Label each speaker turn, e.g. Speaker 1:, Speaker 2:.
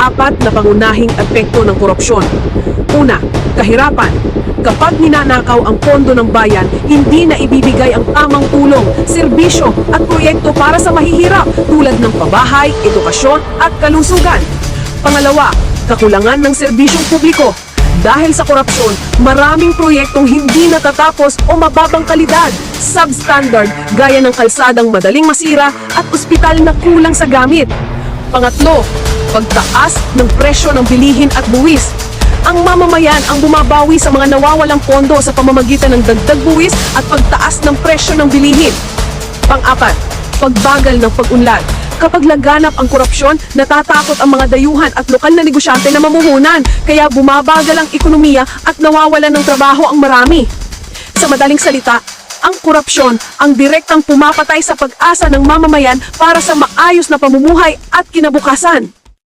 Speaker 1: apat na pangunahing epekto ng korupsyon. Una, kahirapan. Kapag ninanakaw ang pondo ng bayan, hindi na ibibigay ang tamang tulong, serbisyo at proyekto para sa mahihirap tulad ng pabahay, edukasyon at kalusugan. Pangalawa, kakulangan ng serbisyong publiko. Dahil sa korupsyon, maraming proyektong hindi natatapos o mababang kalidad, substandard, gaya ng kalsadang madaling masira at ospital na kulang sa gamit. Pangatlo, pagtaas ng presyo ng bilihin at buwis. Ang mamamayan ang bumabawi sa mga nawawalang pondo sa pamamagitan ng dagdag buwis at pagtaas ng presyo ng bilihin. Pang-apat, pagbagal ng pag-unlad. Kapag laganap ang korupsyon, natatakot ang mga dayuhan at lokal na negosyante na mamuhunan, kaya bumabagal ang ekonomiya at nawawalan ng trabaho ang marami. Sa madaling salita, ang korupsyon ang direktang pumapatay sa pag-asa ng mamamayan para sa maayos na pamumuhay at kinabukasan.